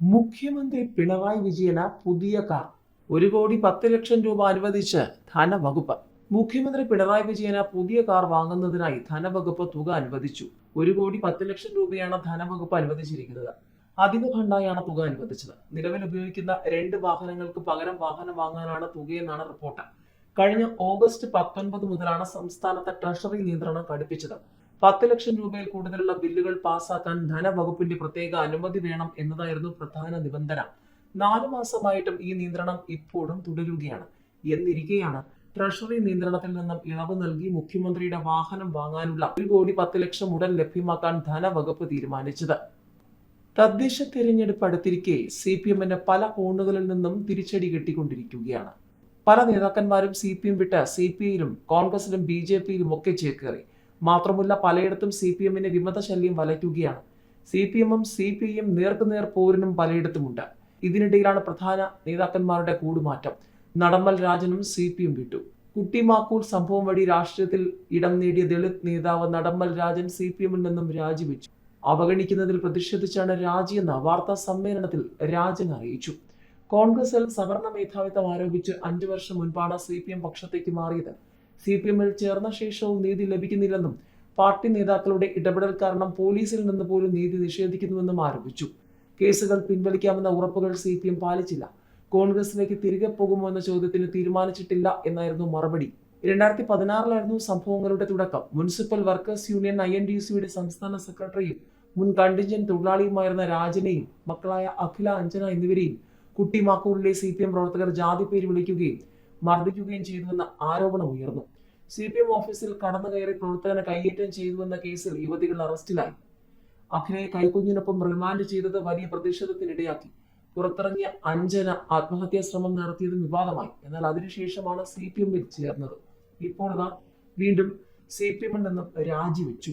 മുഖ്യമന്ത്രി പിണറായി വിജയന് പുതിയ കാർ. ഒരു കോടി പത്ത് ലക്ഷം രൂപ അനുവദിച്ച് ധനവകുപ്പ്. മുഖ്യമന്ത്രി പിണറായി വിജയന് പുതിയ കാർ വാങ്ങുന്നതിനായി ധനവകുപ്പ് തുക അനുവദിച്ചു. ഒരു കോടി പത്ത് ലക്ഷം രൂപയാണ് ധനവകുപ്പ് അനുവദിച്ചിരിക്കുന്നത്. അധിക ഫണ്ടായാണ് തുക അനുവദിച്ചത്. നിലവിൽ ഉപയോഗിക്കുന്ന രണ്ട് വാഹനങ്ങൾക്ക് പകരം വാഹനം വാങ്ങാനാണ് തുകയെന്നാണ് റിപ്പോർട്ട്. കഴിഞ്ഞ ഓഗസ്റ്റ് പത്തൊൻപത് മുതലാണ് സംസ്ഥാനത്തെ ട്രഷറി നിയന്ത്രണം കടുപ്പിച്ചത് പത്ത് ലക്ഷം രൂപയിൽ കൂടുതലുള്ള ബില്ലുകൾ പാസാക്കാൻ ധനവകുപ്പിന്റെ പ്രത്യേക അനുമതി വേണം എന്നതായിരുന്നു പ്രധാന നിബന്ധന. നാലു മാസമായിട്ടും ഈ നിയന്ത്രണം ഇപ്പോഴും തുടരുകയാണ്. എന്നിരിക്കെയാണ് ട്രഷറി നിയന്ത്രണത്തിൽ നിന്നും ഇളവ് നൽകി മുഖ്യമന്ത്രിയുടെ വാഹനം വാങ്ങാനുള്ള ഒരു കോടി പത്ത് ലക്ഷം ഉടൻ ലഭ്യമാക്കാൻ ധനവകുപ്പ് തീരുമാനിച്ചത്. തദ്ദേശ തിരഞ്ഞെടുപ്പ് അടുത്തിരിക്കെ സി പി എമ്മിന് പല കോണുകളിൽ നിന്നും തിരിച്ചടി കിട്ടിക്കൊണ്ടിരിക്കുകയാണ്. പല നേതാക്കന്മാരും സി പി എം വിട്ട് സി പി ഐയിലും കോൺഗ്രസിലും ബി ജെ പിയിലും ഒക്കെ ചേക്കേറി. മാത്രമല്ല പലയിടത്തും സി പി എമ്മിന് വിമതശല്യം വലയ്ക്കുകയാണ്. സി പി എമ്മും സി പി ഐയും നേർക്കുനേർ പോരിനും പലയിടത്തുമുണ്ട്. ഇതിനിടയിലാണ് പ്രധാന നേതാക്കന്മാരുടെ കൂടുമാറ്റം. നടമ്മൽ രാജനും സി പി എം വിട്ടു. കുട്ടിമാക്കൂർ സംഭവം വഴി രാഷ്ട്രീയത്തിൽ ഇടം നേടിയ ദളിത് നേതാവ് നടമ്മൽ രാജൻ സി പി എമ്മിൽ നിന്നും രാജിവെച്ചു. അവഗണിക്കുന്നതിൽ പ്രതിഷേധിച്ചാണ് രാജിയെന്ന് വാർത്താ സമ്മേളനത്തിൽ രാജൻ അറിയിച്ചു. കോൺഗ്രസിൽ സവർണ മേധാവിത്വം ആരോപിച്ച് അഞ്ചു വർഷം മുൻപാണ് സി പി എം പക്ഷത്തേക്ക് മാറിയത്. സി പി എമ്മിൽ ചേർന്ന ശേഷവും നീതി ലഭിക്കുന്നില്ലെന്നും പാർട്ടി നേതാക്കളുടെ ഇടപെടൽ കാരണം പോലീസിൽ നിന്ന് പോലും നീതി നിഷേധിക്കുന്നുവെന്നും ആരോപിച്ചു. കേസുകൾ പിൻവലിക്കാമെന്ന ഉറപ്പുകൾ സി പി എം പാലിച്ചില്ല. കോൺഗ്രസിലേക്ക് തിരികെ പോകുമോ എന്ന ചോദ്യത്തിന് തീരുമാനിച്ചിട്ടില്ല എന്നായിരുന്നു മറുപടി. രണ്ടായിരത്തി പതിനാറിലായിരുന്നു സംഭവങ്ങളുടെ തുടക്കം. Municipal workers union I N D സിയുടെ സംസ്ഥാന സെക്രട്ടറിയും മുൻ കണ്ടിഞ്ചൻ തൊഴിലാളിയുമായിരുന്ന രാജനെയും മക്കളായ അഖില അഞ്ജന എന്നിവരെയും കുട്ടിമാക്കൂരിലെ സി പി എം പ്രവർത്തകർ ജാതി പേര് വിളിക്കുകയും മർദ്ദിക്കുകയും ചെയ്തുവെന്ന ആരോപണം ഉയർന്നു. സി പി എം ഓഫീസിൽ കടന്നു കയറി പ്രവർത്തകനെ കൈയേറ്റം ചെയ്തുവെന്ന കേസിൽ യുവതികൾ അറസ്റ്റിലായി. അഖിലയെ കൈക്കുഞ്ഞിനൊപ്പം റിമാൻഡ് ചെയ്തത് വലിയ പ്രതിഷേധത്തിനിടയാക്കി. പുറത്തിറങ്ങിയ അഞ്ജന ആത്മഹത്യാ ശ്രമം നടത്തിയതും വിവാദമായി. എന്നാൽ അതിനുശേഷമാണ് സി പി എമ്മിൽ ചേർന്നത്. ഇപ്പോൾ വീണ്ടും സി പി എമ്മിൽ നിന്നും രാജിവെച്ചു.